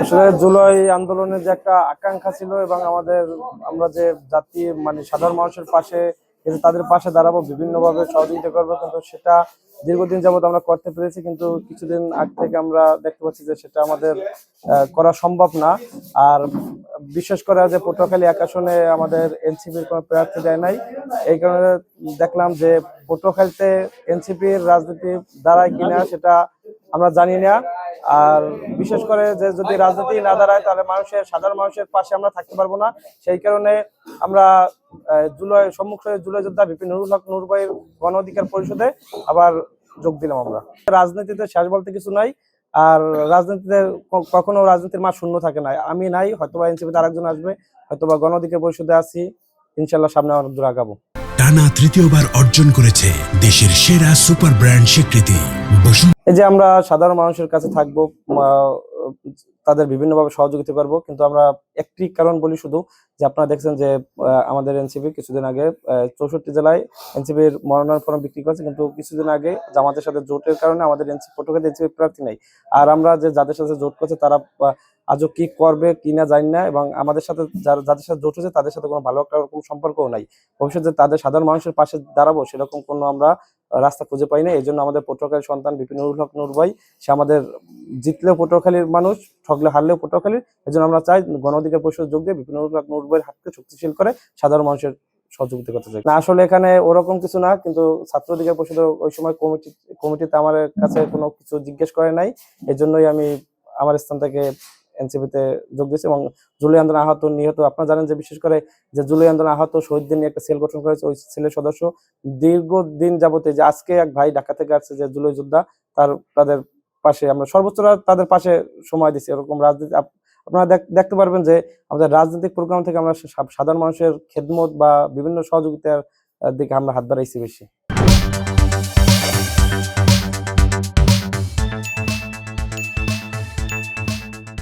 আসলে জুলাই আন্দোলনের যে একটা আকাঙ্ক্ষা ছিল এবং আমাদের, আমরা যে জাতি মানে সাধারণ মানুষের পাশে তাদের পাশে দাঁড়াবো, বিভিন্নভাবে সহযোগিতা করব, কিন্তু সেটা দীর্ঘদিন যাবত আমরা করতে পেরেছি, কিন্তু কিছুদিন আগ থেকে আমরা দেখতে পাচ্ছি যে সেটা আমাদের করা সম্ভব না। আর বিশেষ করে যে পটুয়াখালী এক আসনে আমাদের এনসিপির কোনো প্রার্থী দেয় নাই। এই কারণে দেখলাম যে পটুয়াখালীতে এনসিপির রাজনীতি দাঁড়ায় কিনা সেটা আমরা জানি না। আর বিশেষ করে যে যদি রাজনীতি না দাঁড়ায় তাহলে মানুষের, সাধারণ মানুষের পাশে আমরা থাকতে পারব না। সেই কারণে আমরা জুলাই, সম্মুখ জুলাই যোদ্ধা বিপিন নুরুল হক নুরবাইয়ের গণ অধিকার পরিষদে আবার যোগ দিলাম আমরা। রাজনীতিতে শেষ বলতে কিছু নাই। আর রাজনীতিতে কখনো রাজনীতির মাঠ শূন্য থাকে না। আমি নাই হয়তোবা এনসিপিতে আরেকজন আসবে হয়তোবা বা গণদিকে পরিষদে আছি ইনশাল্লাহ সামনে অনেক দূর আগাবো। টানা তৃতীয়বার অর্জন করেছে দেশের সেরা সুপার ব্র্যান্ড স্বীকৃতি এই যে আমরা সাধারণ মানুষের কাছে থাকব তাদের বিভিন্নভাবে সহযোগিতা করব। কিন্তু আমরা একটি কারণ বলি শুধু, যে আপনারা দেখছেন যে আমাদের এনসিপি কিছুদিন আগে চৌষট্টি জেলায় এনসিপির মনোনয়ন ফর্ম বিক্রি করেছে। কিন্তু কিছুদিন আগে জামাতের সাথে জোটের কারণে আমাদের এনসিপি ফটোকে এনসিপি প্রার্থী নেই। আর আমরা যে যাদের সাথে জোট করছে তারা আজও কি করবে, কি না জানি না, এবং আমাদের সাথে যারা- যাদের সাথে জোট হয়েছে, তাদের সাথে কোনো ভালো রকম সম্পর্কও নাই। ভবিষ্যতে তাদের সাধারণ মানুষের পাশে দাঁড়াবো, সেরকম কোনো আমরা রাস্তা খুঁজে পাই না এই জন্য আমাদের পটুয়াখালীর সন্তান বিপিনুল হক নুর ভাই, সে আমাদের জিতলেও পটুয়াখালীর মানুষ ঠকলে হারলেও পটুয়াখালীর। এই জন্য আমরা চাই গণ অধিকার পরিষদ যোগ দিয়ে বিপিনুল হক নুর ভাইয়ের হাতকে শক্তিশীল করে সাধারণ মানুষের সহযোগিতা করতে চাই। না, আসলে এখানে ওরকম কিছু না, কিন্তু ছাত্র অধিকার পরিষদের ওই সময় কমিটি, কমিটিতে আমার কাছে কোনো কিছু জিজ্ঞেস করে নাই। এই জন্যই আমি আমার স্থান থেকে এনসিপিতে যোগ দিয়েছি এবং জুলাই আন্দোলন আহত নিহত। আপনারা জানেন যে বিশেষ করে যে জুলাই আন্দোলন আহত শহীদদের নিয়ে একটা সেল গঠন করেছে ওই সেলের সদস্য। দীর্ঘদিন যাবতে যে আজকে এক ভাই ঢাকা থেকে আসছে যে জুলাই যোদ্ধা, তার, তাদের পাশে আমরা সর্বোচ্চরা তাদের পাশে সময় দিচ্ছি এরকম রাজনীতি। আপ- আপনারা দেখ- দেখতে পারবেন যে আমাদের রাজনৈতিক প্রোগ্রাম থেকে আমরা সাধারণ মানুষের খেদমত বা বিভিন্ন সহযোগিতার দিকে আমরা হাত বাড়াইছি বেশি।